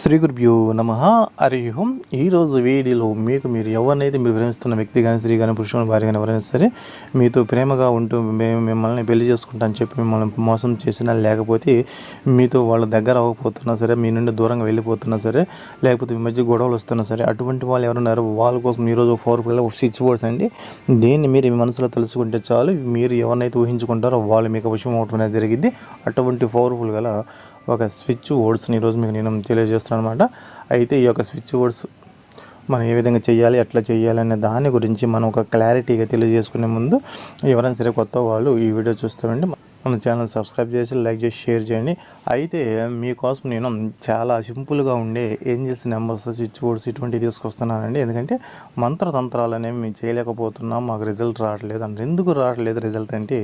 శ్రీ గురుభ్యో నమ. హరి ఓం. ఈరోజు వీడియోలో మీకు మీరు ఎవరినైతే మీరు ప్రేమిస్తున్న వ్యక్తి కానీ స్త్రీ కానీ పురుషుని భార్య కానీ ఎవరైనా సరే మీతో ప్రేమగా ఉంటూ మేము మిమ్మల్ని పెళ్ళి చేసుకుంటామని చెప్పి మిమ్మల్ని మోసం చేసినా లేకపోతే మీతో వాళ్ళ దగ్గర అవ్వకపోతున్నా సరే మీ నుండి దూరంగా వెళ్ళిపోతున్నా సరే లేకపోతే మీ మధ్య గొడవలు వస్తున్నా సరే అటువంటి వాళ్ళు ఎవరున్నారు వాళ్ళ కోసం ఈరోజు ఫోర్ పిల్లలు స్విచ్ బోర్డ్స్ అండి. దీన్ని మీరు మీ మనసులో తెలుసుకుంటే చాలు మీరు ఎవరినైతే ఊహించుకుంటారో వాళ్ళు మీకు విషయం అవటం అనేది జరిగింది అటువంటి పవర్ఫుల్ గల ఒక స్విచ్ ఓడ్స్ని ఈరోజు మీకు నేను తెలియజేస్తున్నాను అనమాట అయితే ఈ యొక్క స్విచ్ బోర్డ్స్ మనం ఏ విధంగా చేయాలి ఎట్లా చేయాలి అనే దాని గురించి మనం ఒక క్లారిటీగా తెలియజేసుకునే ముందు ఎవరైనా సరే కొత్త వాళ్ళు ఈ వీడియో చూస్తామండి మన ఛానల్ సబ్స్క్రైబ్ చేసి లైక్ చేసి షేర్ చేయండి. అయితే మీకోసం నేను చాలా సింపుల్గా ఉండే ఏంజల్స్ నెంబర్స్ స్విచ్ బోర్డ్స్ ఇటువంటివి తీసుకొస్తున్నానండి. ఎందుకంటే మంత్రతంత్రాలు అనేవి మేము చేయలేకపోతున్నాం మాకు రిజల్ట్ రావట్లేదు. అంటే ఎందుకు రావట్లేదు రిజల్ట్ అంటే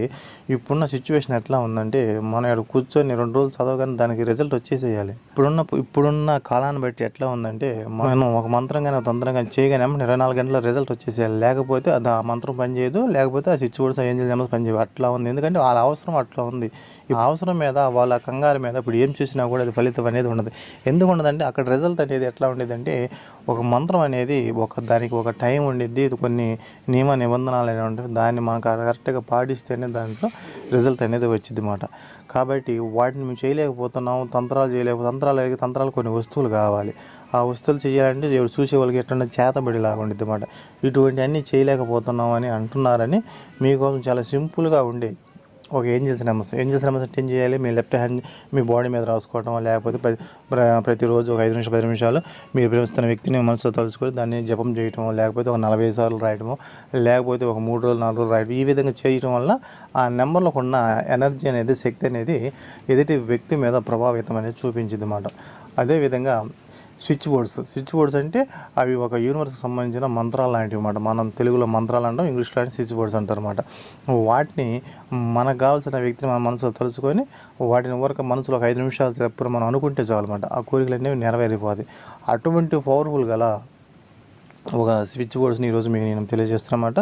ఇప్పుడున్న సిచ్యువేషన్ ఎట్లా ఉందంటే మనం ఇక్కడ కూర్చొని రెండు రోజులు చదవగానే దానికి రిజల్ట్ వచ్చేసేయాలి. ఇప్పుడున్న ఇప్పుడున్న కాలాన్ని బట్టి ఎట్లా ఉందంటే మనం ఒక మంత్రం కానీ ఒక తంత్రం కానీ చేయగానే ఇరవై నాలుగు గంటల రిజల్ట్ వచ్చేసేయాలి. లేకపోతే అది ఆ మంత్రం పనిచేయదు లేకపోతే ఆ స్విచ్ బోర్డ్స్ ఏంజల్స్ నెంబర్స్ పనిచేయదు అట్లా ఉంది. ఎందుకంటే వాళ్ళ అవసరం అట్లా ఉంది. ఈ అవసరం మీద వాళ్ళ కంగారు మీద ఇప్పుడు ఏం చేసినా కూడా అది ఫలితం అనేది ఉండదు. ఎందుకు ఉండదంటే అక్కడ రిజల్ట్ అనేది ఎట్లా ఉండేదంటే ఒక మంత్రం అనేది ఒక దానికి ఒక టైం ఉండేది ఇది కొన్ని నియమ నిబంధనలు అనేవి ఉంటాయి దాన్ని మనకు కరెక్ట్గా పాటిస్తేనే దాంట్లో రిజల్ట్ అనేది వచ్చింది మాట కాబట్టి వాటిని మేము చేయలేకపోతున్నాం తంత్రాలు చేయలేకపోతే తంత్రాలు తంత్రాలు కొన్ని వస్తువులు కావాలి. ఆ వస్తువులు చేయాలంటే ఎవరు చూసే వాళ్ళకి ఎట్లా చేతబడిలాగా ఉండిద్ది అనమాట ఇటువంటి అన్నీ చేయలేకపోతున్నాం అని అంటున్నారని మీకోసం చాలా సింపుల్గా ఉండే ఒక ఏంజల్స్ నెంబర్స్ ఏంజల్స్ నెంబర్స్ అంటే ఏం చేయాలి? మీ లెఫ్ట్ హ్యాండ్ మీ బాడీ మీద రాసుకోవడం లేకపోతే ప్రతి ప్ర- ప్రతిరోజు ఒక ఐదు నిమిషాలు పది నిమిషాలు మీరు ప్రేమిస్తున్న వ్యక్తిని మనసులో తలుచుకొని దాన్ని జపం చేయటం లేకపోతే ఒక నలభై సార్లు రాయటము లేకపోతే ఒక మూడు రోజులు నాలుగు రోజులు రాయటం ఈ విధంగా చేయటం వల్ల ఆ నెంబర్లో ఉన్న ఎనర్జీ అనేది శక్తి అనేది ఎదుటి వ్యక్తి మీద ప్రభావితం అనేది చూపించింది అన్నమాట అదేవిధంగా స్విచ్ బోర్డ్స్ స్విచ్ బోర్డ్స్ అంటే అవి ఒక యూనివర్స్కి సంబంధించిన మంత్రాలు లాంటివి అనమాట మనం తెలుగులో మంత్రాలు అంటాం ఇంగ్లీష్లో అంటే స్విచ్ బోర్డ్స్ అంటారు అనమాట వాటిని మనకు కావాల్సిన వ్యక్తిని మన మనసులో తలుచుకొని వాటిని వరకు మనసులో ఒక ఐదు నిమిషాలు చెప్పుడు మనం అనుకుంటే చాలన్నమాట ఆ కోరికలు అనేవి నెరవేరిపోతాయి. అటువంటి పవర్ఫుల్ గల ఒక స్విచ్ బోర్డ్స్ని ఈరోజు మీకు నేను తెలియజేస్తున్నమాట.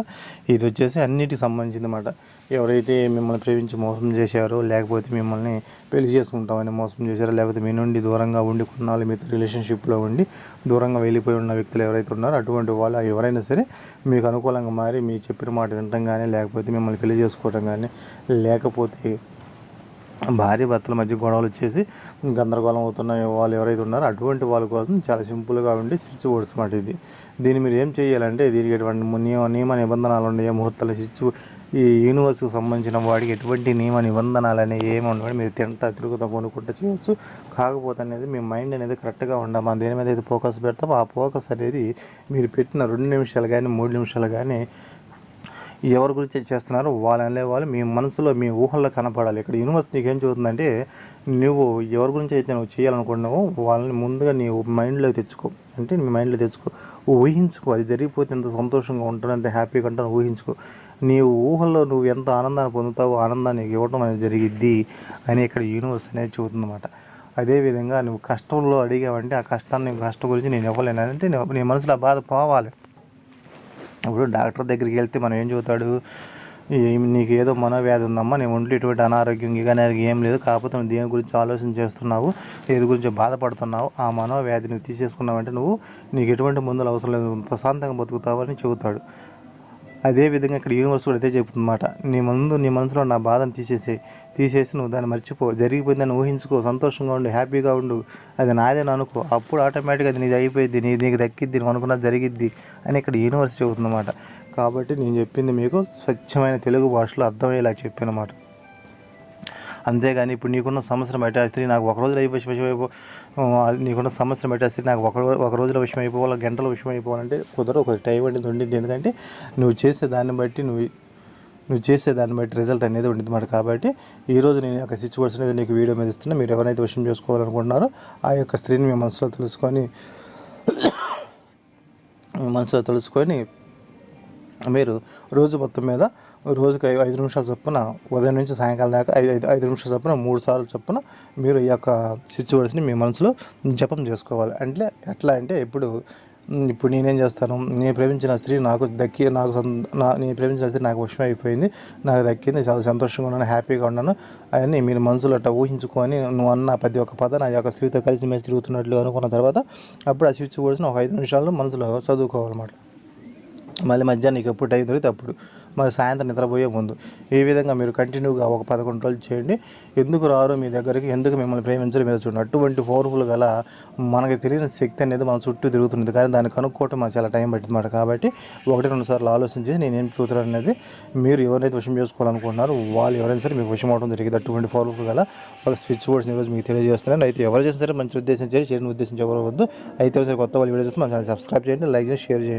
ఇది వచ్చేసి అన్నిటికి సంబంధించింది అనమాట ఎవరైతే మిమ్మల్ని ప్రేమించి మోసం చేశారో లేకపోతే మిమ్మల్ని పెళ్ళి చేసుకుంటామని మోసం చేశారో లేకపోతే మీ నుండి దూరంగా ఉండి కొన్నాళ్ళు మీతో రిలేషన్షిప్లో ఉండి దూరంగా వెళ్ళిపోయి ఉన్న వ్యక్తులు ఎవరైతే ఉన్నారో అటువంటి వాళ్ళు ఎవరైనా సరే మీకు అనుకూలంగా మారి మీ చెప్పిన మాట వినటం కానీ లేకపోతే మిమ్మల్ని పెళ్ళి చేసుకోవడం కానీ లేకపోతే భార్య భర్తల మధ్య గొడవలు వచ్చేసి గందరగోళం అవుతున్న వాళ్ళు ఎవరైతే ఉన్నారో అటువంటి వాళ్ళ కోసం చాలా సింపుల్గా ఉండి స్విచ్ బోర్డ్స్ మాట ఇది. దీన్ని మీరు ఏం చేయాలంటే దీనికి ఎటువంటి నియమ నియమ నిబంధనలు ఉన్నాయి ముహూర్తాలు స్విచ్ ఈ యూనివర్స్కి సంబంధించిన వాడికి ఎటువంటి నియమ నిబంధనలు అనేవి ఏమి ఉండవు మీరు తింటా తిరుగుతా కొనుక్కుంటా చేయొచ్చు. కాకపోతే అనేది మీ మైండ్ అనేది కరెక్ట్గా ఉండాలి. మనం దేని మీద అయితే ఫోకస్ పెడతామో ఆ ఫోకస్ అనేది మీరు పెట్టిన రెండు నిమిషాలు కానీ మూడు నిమిషాలు కానీ ఎవరి గురించి చేస్తున్నారో వాళ్ళు వాళ్ళు మీ మనసులో మీ ఊహల్లో కనపడాలి. ఇక్కడ యూనివర్స్ నీకు ఏం చెబుతుందంటే నువ్వు ఎవరి గురించి అయితే నువ్వు చేయాలనుకుంటున్నావో వాళ్ళని ముందుగా నీ మైండ్లో తెచ్చుకో. అంటే నీ మైండ్లో తెచ్చుకో. ఊహించుకో. అది జరిగిపోతే ఎంత సంతోషంగా ఉంటాను ఎంత హ్యాపీగా ఉంటాను ఊహించుకో. నీ ఊహల్లో నువ్వు ఎంత ఆనందాన్ని పొందుతావో ఆనందాన్ని ఇవ్వటం అనేది జరిగిద్ది అని ఇక్కడ యూనివర్స్ అనేది చెబుతుందన్నమాట. అదేవిధంగా నువ్వు కష్టంలో అడిగావంటే ఆ కష్టాన్ని కష్టం గురించి నేను ఇవ్వలేను. అంటే నీ- నీ మనసులో ఆ బాధ పోవాలి. ఇప్పుడు డాక్టర్ దగ్గరికి వెళ్తే మనం ఏం చెబుతాడు? నీకు ఏదో మనోవ్యాధి ఉందమ్మా నీ ఒంట్లో ఎటువంటి అనారోగ్యం కానీ ఏం లేదు కాకపోతే నువ్వు దేని గురించి ఆలోచన చేస్తున్నావు ఏది గురించి బాధపడుతున్నావు ఆ మనోవ్యాధిని నువ్వు తీసేసుకున్నావంటే నువ్వు నీకు ఎటువంటి మందులు అవసరం లేదు ప్రశాంతంగా బతుకుతావని అని చెబుతాడు. అదే విధంగా ఇక్కడ యూనివర్స్ కూడా అదే చెబుతుందన్నమాట. నీ ముందు నీ మనసులో నా బాధను తీసేసి తీసేసి నువ్వు దాన్ని మర్చిపో. జరిగిపోయిందని ఊహించుకో. సంతోషంగా ఉండు హ్యాపీగా ఉండు. అది నాదేని అనుకో. అప్పుడు ఆటోమేటిక్గా అది నీది అయిపోయింది నీ నీకు దక్కిద్ది నువ్వు అనుకున్నది జరిగిద్ది అని ఇక్కడ యూనివర్స్ చెబుతుందన్నమాట. కాబట్టి నేను చెప్పింది మీకు స్వచ్ఛమైన తెలుగు భాషలో అర్థమయ్యేలా చెప్పానమాట అంతేగాని ఇప్పుడు నీకున్న సంవత్సరం బట్టి స్త్రీ నాకు ఒక రోజులో అయిపోయి విషయం అయిపో నీకున్న సంవత్సరం బట్టి స్త్రీ నాకు ఒక ఒక రోజులో విషయం అయిపోవాలి గంటల విషయం అయిపోవాలంటే కుదరదు. ఒక టైం అనేది ఉండింది ఎందుకంటే నువ్వు చేసే దాన్ని బట్టి నువ్వు నువ్వు చేసే దాన్ని బట్టి రిజల్ట్ అనేది ఉంటుంది మాట కాబట్టి ఈరోజు నేను యొక్క సిచ్యువేషన్ అనేది నీకు వీడియో మీద ఇస్తున్నా. మీరు ఎవరైతే విషయం చేసుకోవాలనుకుంటున్నారో ఆ యొక్క స్త్రీని మీ మనసులో తెలుసుకొని మీ మనసులో తెలుసుకొని మీరు రోజు మొత్తం మీద రోజుకి ఐదు నిమిషాల చొప్పున ఉదయం నుంచి సాయంకాలం దాకా ఐదు ఐదు ఐదు నిమిషాల చొప్పున మూడు సార్లు చొప్పున మీరు ఈ యొక్క సిచ్యువేషన్ని మీ మనసులో జపం చేసుకోవాలి. అంటే ఎట్లా అంటే ఇప్పుడు ఇప్పుడు నేనేం చేస్తాను? నేను ప్రేమించిన స్త్రీ నాకు దక్కి నాకు నా నేను ప్రేమించిన స్త్రీ నాకు విషయం అయిపోయింది నాకు దక్కింది చాలా సంతోషంగా ఉన్నాను హ్యాపీగా ఉన్నాను. అవన్నీ మీరు మనసులో అట్లా ఊహించుకొని నువ్వు అన్న ప్రతి ఒక్క పద నా యొక్క స్త్రీతో కలిసి మేము తిరుగుతున్నట్లు అనుకున్న తర్వాత అప్పుడు ఆ స్విచ్ బోర్డ్స్ని ఒక ఐదు నిమిషాల్లో మనసులో చదువుకోవాలన్నమాట. మళ్ళీ మధ్యాహ్నం నీకు ఎప్పుడు టైం దొరికితే అప్పుడు. మరి సాయంత్రం నిద్రపోయే ముందు. ఈ విధంగా మీరు కంటిన్యూగా ఒక పదకొండు రోజులు చేయండి. ఎందుకు రారు మీ దగ్గరికి? ఎందుకు మిమ్మల్ని ప్రేమించరు మీరు చూడండి. అటువంటి పవర్ఫుల్ గల మనకి తెలియని శక్తి అనేది మన చుట్టూ తిరుగుతుంది. కానీ దాన్ని కనుక్కోవటం మనకు చాలా టైం పట్టింది మాట కాబట్టి ఒకటి రెండు సార్లు ఆలోచించి నేనేం చూతున్నాను అనేది మీరు ఎవరైతే విషయం చేసుకోవాలనుకుంటున్నారో వాళ్ళు ఎవరైనా సరే మీకు విషయం అవడం జరిగింది. అటువంటి పవర్ఫుల్ గల వాళ్ళ స్విచ్ బోర్డ్స్ ఈరోజు మీకు తెలియజేస్తున్నాను. అయితే ఎవరు చేసిన సరే మంచి ఉద్దేశం చేయండి. చేయని ఉద్దేశం ఎవరు వద్దు. అయితే ఒకసారి కొత్త వాళ్ళు వీడియో చూస్తే మన ఛానల్ సబ్స్క్రైబ్ చేయండి. లైక్ చేసి షేర్ చేయండి.